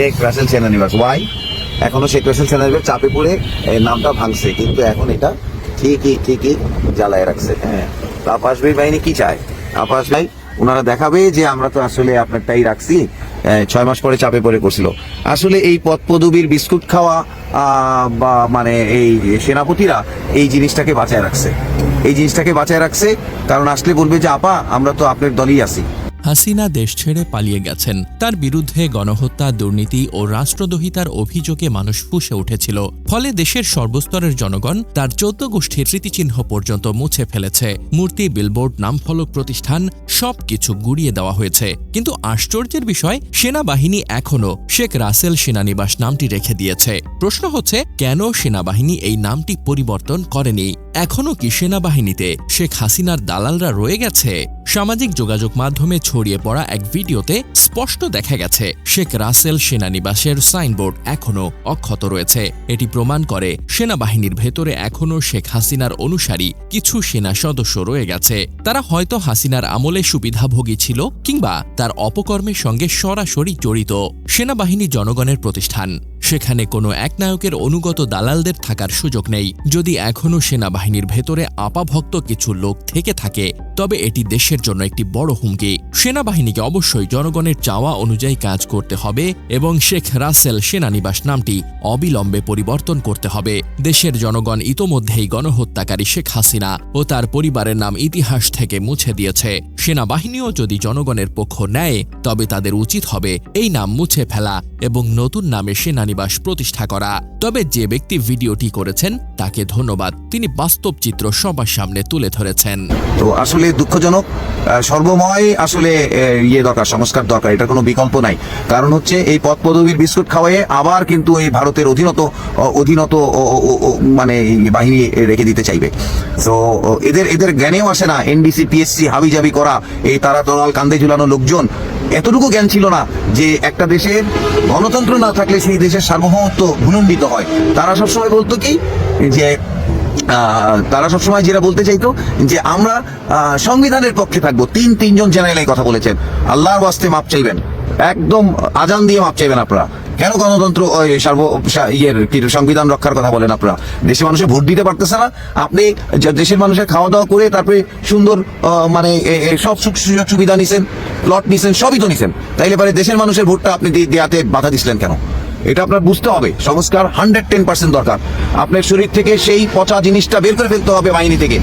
Sheikh Rasel সেনানিবাস। Y এখনও শেখ রাসেল সেনানিবাস চাপে পড়ে নামটা ভাঙছে, কিন্তু এখন এটা ঠিকই ঠিকই জ্বালায় রাখছে। হ্যাঁ। তো আপাসবীর বাহিনী কি চায়? আপাস ভাই ওনারা দেখাবে যে আমরা তো আসলে আপনারটাই রাখছি ছয় মাস পরে চাপে পড়ে করছিল। আসলে এই পদ পদবীর বিস্কুট খাওয়া বা মানে এই সেনাপতিরা এই জিনিসটাকে বাঁচায় রাখছে। এই জিনিসটাকে বাঁচায় রাখছে, কারণ আসলে বলবে যে, আপা, আমরা তো আপনার দলই আছি। হাসিনা দেশ ছেড়ে পালিয়ে গেছেন। তার বিরুদ্ধে গণহত্যা, দুর্নীতি ও রাষ্ট্রদ্রোহিতার অভিযোগে মানুষ ফুসে উঠেছিল। ফলে দেশের সর্বস্তরের জনগণ তার চৌদ্দ গোষ্ঠীর স্মৃতিচিহ্ন পর্যন্ত মুছে ফেলেছে। মূর্তি, বিলবোর্ড, নামফলক প্রতিষ্ঠান সবকিছু গুড়িয়ে দেওয়া হয়েছে। কিন্তু আশ্চর্যের বিষয়, সেনাবাহিনী এখনও শেখ রাসেল সেনানিবাস নামটি রেখে দিয়েছে। প্রশ্ন হচ্ছে, কেন সেনাবাহিনী এই নামটি পরিবর্তন করেনি? এখনও কি সেনাবাহিনীতে শেখ হাসিনার দালালরা রয়ে গেছে? সামাজিক যোগাযোগ মাধ্যমে ছড়িয়ে পড়া এক ভিডিওতে স্পষ্ট দেখা গেছে, শেখ রাসেল সেনানিবাসের সাইনবোর্ড এখনও অক্ষত রয়েছে। এটি প্রমাণ করে সেনাবাহিনীর ভেতরে এখনও শেখ হাসিনার অনুসারী কিছু সেনা সদস্য রয়ে গেছে। তারা হয়তো হাসিনার আমলে সুবিধাভোগী ছিল কিংবা তার অপকর্মের সঙ্গে সরাসরি জড়িত। সেনাবাহিনী জনগণের প্রতিষ্ঠান সেখানে কোনো একনায়কের অনুগত দালালদের থাকার সুযোগ নেই। যদি এখনও সেনাবাহিনীর ভেতরে আপাভক্ত কিছু লোক থেকে থাকে, তবে এটি দেশের জন্য একটি বড় হুমকি। সেনাবাহিনীকে অবশ্যই জনগণের চাওয়া অনুযায়ী কাজ করতে হবে এবং শেখ রাসেল সেনানিবাস নামটি অবিলম্বে পরিবর্তন করতে হবে। দেশের জনগণ ইতোমধ্যেই গণহত্যাকারী শেখ হাসিনা ও তার পরিবারের নাম ইতিহাস থেকে মুছে দিয়েছে। সেনাবাহিনীও যদি জনগণের পক্ষ নেয়, তবে তাদের উচিত হবে এই নাম মুছে ফেলা এবং নতুন নামে সেনানিবাস প্রতিষ্ঠা করা। তবে যে ব্যক্তি ভিডিওটি করেছেন, তাকে ধন্যবাদ। তিনি বাস্তব চিত্র সবার সামনে তুলে ধরেছেন। তো আসলে দুঃখজনক সর্বময় আসলে ইয়ে দরকার, সংস্কার দরকার এটা কোনো বিকল্প নাই। কারণ হচ্ছে এই পদ পদবীর বিস্কুট খাওয়ায়ে আবার কিন্তু এই ভারতের অধীনত অধীনত মানে বাহিনী রেখে দিতে চাইবে। তো এদের এদের জ্ঞানেও আসে না। এনডিসি পিএসসি হাবিজাবি করা, এই তারা দলাল, কান্দে ঝুলানো লোকজন। এতটুকু জ্ঞান ছিল না যে একটা দেশের গণতন্ত্র না থাকলে সেই দেশের সার্বভৌমত্ব ভুলণ্ডিত হয়। তারা সবসময় বলতো কি? যে তারা সবসময় যেটা বলতে চাইতো, যে আমরা সংবিধানের পক্ষে থাকব। তিন, তিনজন জেনারেল কথা বলেছেন। আল্লাহর বাস্তে মাপ চাইবেন। একদম আজান দিয়ে মাপ চাইবেন আপনারা। কেন গণতন্ত্র সার্ব ইয়ের কি, সংবিধান রক্ষার কথা বলেন আপনারা? দেশের মানুষের ভোট দিতে পারতেছে না। আপনি দেশের মানুষের খাওয়া দাওয়া করে তারপরে সুন্দর মানে সব সুযোগ, সুবিধা নিছেন প্লট নিছেন, সবই তো নিছেন। তাইলে পরে দেশের মানুষের ভোটটা আপনি দি- দেয়াতে বাধা দিছিলেন কেন? এটা আপনার বুঝতে হবে। সংস্কার হান্ড্রেড টেন পার্সেন্ট দরকার। আপনার শরীর থেকে সেই পচা জিনিসটা বের করে ফেলতে হবে বাহিনী থেকে।